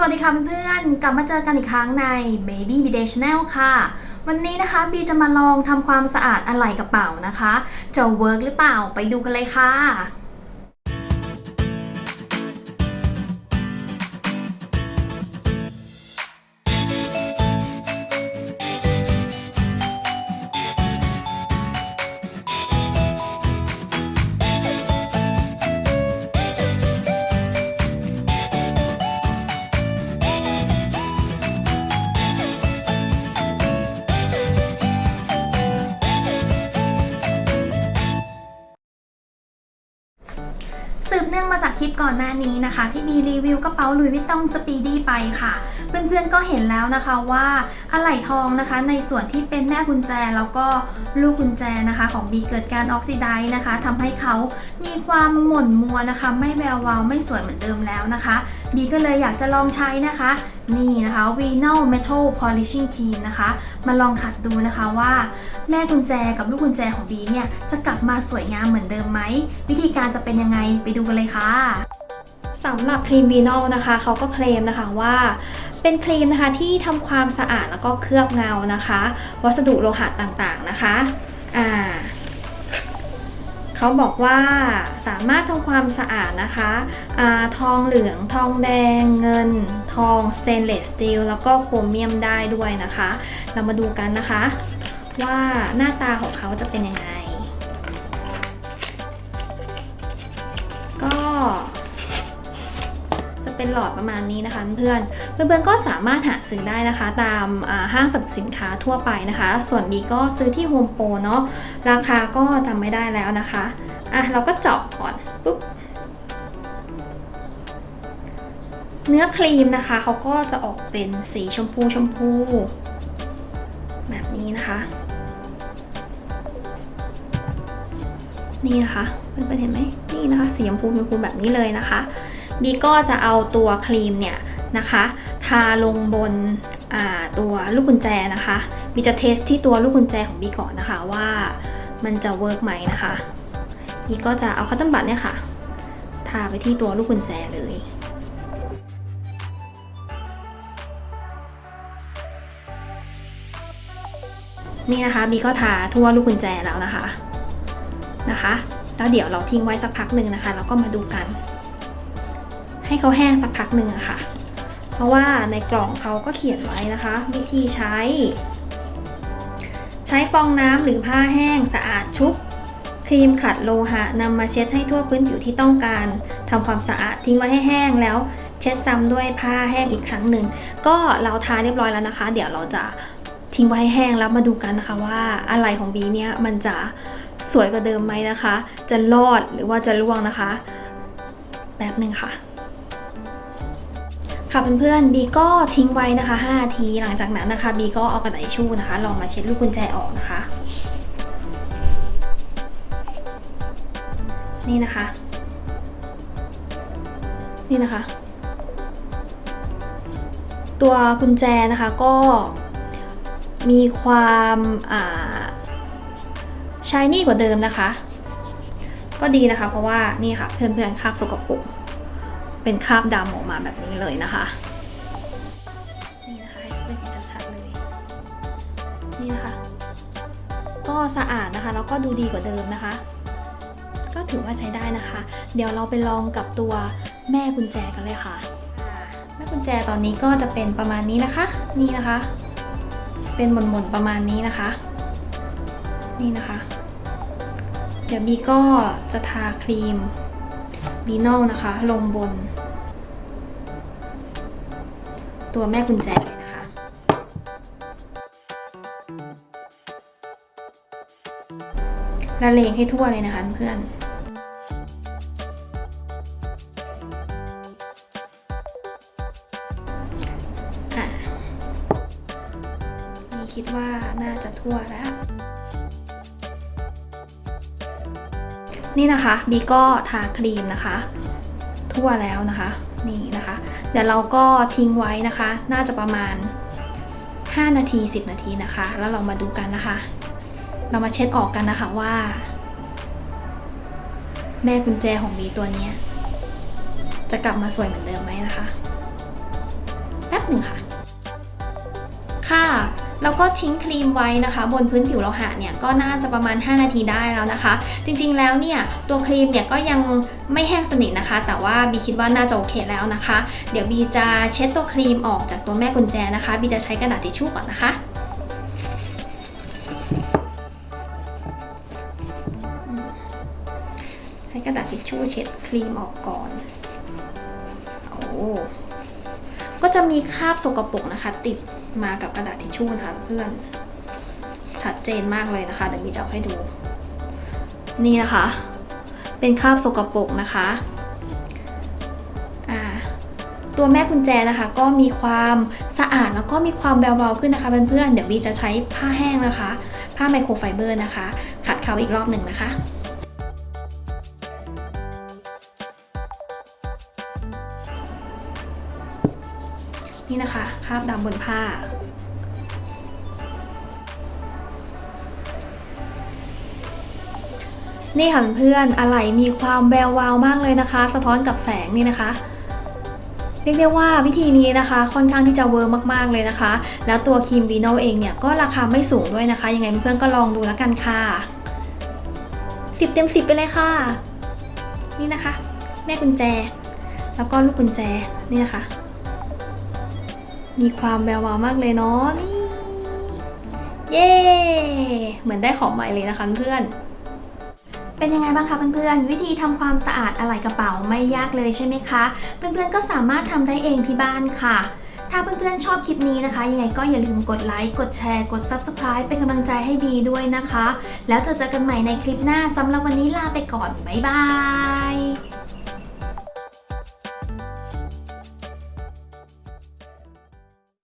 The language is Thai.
สวัสดีค่ะเพื่อนๆ กลับมาเจอกันอีกครั้งใน Baby b Day Channel ค่ะ วันนี้นะคะบีจะมาลองทำความสะอาดอะไหล่กระเป๋านะคะ จะเวิร์กหรือเปล่าไปดูกันเลยค่ะ สืบเนื่องมาจากคลิปก่อนหน้านี้นะคะ ที่มีรีวิวกระเป๋าลุยวิตตองสปีดี้ไปค่ะ เพื่อนๆก็เห็นแล้วนะคะว่าอะไหล่ทองนะคะ ในส่วนที่เป็นแม่กุญแจแล้วก็ลูกกุญแจนะคะ ของบีเกิดการออกซิไดซ์นะคะทำให้เขามีความหม่นมัวนะคะ ไม่แวววาวไม่สวยเหมือนเดิมแล้วนะคะบีก็เลยอยากจะลองใช้นะคะ นี่นะคะ Vinyl Metal Polishing Cream นะคะ มาลองขัดดูนะคะว่า แม่กุญแจกับลูกกุญแจของบีเนี่ย จะกลับมาสวยงามเหมือนเดิมไหม วิธีการจะเป็นยังไงไปดูกันเลยค่ะสำหรับครีมวีนอลนะคะเขาก็เคลมนะคะว่า เป็นครีมนะคะที่ทำความสะอาดแล้วก็เคลือบเงานะคะ วัสดุโลหะต่างๆนะคะ อ่า เขาบอกว่าสามารถทำความสะอาดนะคะอาทองเหลือง ทองแดง เงิน ทองสเตนเลสสตีลแล้วก็โครเมียมได้ด้วยนะคะ เรามาดูกันนะคะ ว่าหน้าตาของเขาจะเป็นยังไง เป็นหลอดประมาณนี้นะคะเพื่อนเพื่อนๆก็สามารถหาซื้อได้นะคะ ตามห้างสรรพสินค้าทั่วไปนะคะ ส่วนบีก็ซื้อที่โฮมโปรเนาะราคาก็จำไม่ได้แล้วนะคะอะเราก็เจาะก่อนปุ๊บเนื้อครีมนะคะเขาก็จะออกเป็นสีชมพูชมพู แบบนี้นะคะ นี่นะคะเพื่อนๆเห็นไหมนี่นะคะ สีชมพูชมพูแบบนี้เลยนะคะ บีก็จะเอาตัวครีมเนี่ยนะคะทาลงบนตัวลูกกุญแจนะคะบีจะเทสที่ตัวลูกกุญแจของบีก่อนนะคะว่ามันจะเวิร์กไหมนะคะบีก็จะเอาคัตเตอร์บัตเนี่ยค่ะทาไปที่ตัวลูกกุญแจเลยนี่นะคะบีก็ทาทั่วลูกกุญแจแล้วนะคะนะคะ แล้วเดี๋ยวเราทิ้งไว้สักพักหนึ่งนะคะแล้วก็มาดูกัน ให้เขาแห้งสักพักหนึ่งอะค่ะ เพราะว่าในกล่องเขาก็เขียนไว้นะคะ วิธีใช้ ใช้ฟองน้ำหรือผ้าแห้งสะอาดชุบครีมขัดโลหะนำมาเช็ดให้ทั่วพื้นผิวที่ต้องการทำความสะอาดทิ้งไว้ให้แห้งแล้ว เช็ดซ้ำด้วยผ้าแห้งอีกครั้งหนึ่งก็เราทาเรียบร้อยแล้วนะคะ เดี๋ยวเราจะทิ้งไว้ให้แห้งแล้วมาดูกันนะคะว่าอะไรของบีเนี่ยมันจะสวยกว่าเดิมไหมนะคะ จะรอดหรือว่าจะร่วงนะคะ แป๊บหนึ่งค่ะ ค่ะเพื่อนๆบีก็ทิ้งไว้นะคะ5นาทีหลังจากนั้นนะคะบีก็เอากระดาษชู่นะคะลองมาเช็ดลูกกุญแจออกนะคะ นี่นะคะ นี่นะคะ ตัวกุญแจนะคะก็มีความอ่าชายนี่กว่าเดิมนะคะ ก็ดีนะคะเพราะว่านี่ค่ะเพื่อนๆคาบสกปรก เป็นคราบดำออกมาแบบนี้เลยนะคะ นี่นะคะให้เพื่อนเห็นชัดๆเลย นี่นะคะ ก็สะอาดนะคะแล้วก็ดูดีกว่าเดิมนะคะ ก็ถือว่าใช้ได้นะคะ เดี๋ยวเราไปลองกับตัวแม่กุญแจกันเลยค่ะ แม่กุญแจตอนนี้ก็จะเป็นประมาณนี้นะคะ นี่นะคะ เป็นหม่นๆประมาณนี้นะคะ นี่นะคะ เดี๋ยวบีก็จะทาครีม บีนอลนะคะ ลงบน ตัวแม่กุญแจเลยนะคะ ละเลงให้ทั่วเลยนะคะเพื่อน นี่นะคะบีก็ทาครีมนะคะ ทั่วแล้วนะคะนี่นะคะ เดี๋ยวเราก็ทิ้งไว้นะคะ น่าจะประมาณ 5 นาที 10 นาทีนะคะ แล้วเรามาดูกันนะคะ เรามาเช็ดออกกันนะคะว่า แม่กุญแจของบีตัวนี้จะกลับมาสวยเหมือนเดิมไหมนะคะหนึ่งค่ะ ค่ะ แล้วก็ทิ้งครีมไว้นะคะ บนพื้นผิวโลหะเนี่ยก็น่าจะประมาณ 5 นาทีได้แล้วนะคะ จริงๆแล้วเนี่ยตัวครีมเนี่ยก็ยังไม่แห้งสนิทนะคะ แต่ว่าบีคิดว่าน่าจะโอเคแล้วนะคะ เดี๋ยวบีจะเช็ดตัวครีมออกจากตัวแม่กุญแจนะคะบีจะใช้กระดาษทิชชู่ก่อนนะคะใช้กระดาษทิชชู่เช็ดครีมออกก่อน โอ้ ก็จะมีคราบสกปรกนะคะ ติดมากับกระดาษทิชชู่นะคะเพื่อนชัดเจนมากเลยนะคะเดี๋ยวมีจะเอาให้ดู นี่นะคะ เป็นคราบสกปรกนะคะตัวแม่กุญแจนะคะ ก็มีความสะอาดแล้วก็มีความแววๆขึ้นนะคะเพื่อนๆเดี๋ยวบีจะใช้ผ้าแห้งนะคะ ผ้าไมโครไฟเบอร์นะคะ ขัดเขาอีกรอบหนึ่งนะคะ นี่นะคะคราบดำบนผ้า นี่ค่ะเพื่อนอะไหล่มีความแวววาวมากเลยนะคะ สะท้อนกับแสงนี่นะคะเรียกได้ว่าวิธีนี้นะคะ ค่อนข้างที่จะเวิร์กมากๆเลยนะคะ แล้วตัวครีมวีโนเองเนี่ยก็ราคาไม่สูงด้วยนะคะ ยังไงเพื่อนก็ลองดูแล้วกันค่ะ 10 เต็ม 10 ไปเลยค่ะ นี่นะคะ แม่กุญแจ แล้วก็ลูกกุญแจนี่นะคะ มีความแวววาวมากเลยเนาะนี่ เย้ เหมือนได้ของใหม่เลยนะคะเพื่อนเป็นยังไงบ้างคะเพื่อนๆ วิธีทำความสะอาดอะไหล่กระเป๋าไม่ยากเลยใช่ไหมคะ เพื่อนๆก็สามารถทำได้เองที่บ้านค่ะ ถ้าเพื่อนๆชอบคลิปนี้นะคะ ยังไงก็อย่าลืมกดไลค์ กดแชร์ กด Subscribe เป็นกำลังใจให้บีด้วยนะคะ แล้วจะเจอกันใหม่ในคลิปหน้าสำหรับวันนี้ลาไปก่อน บ๊ายบาย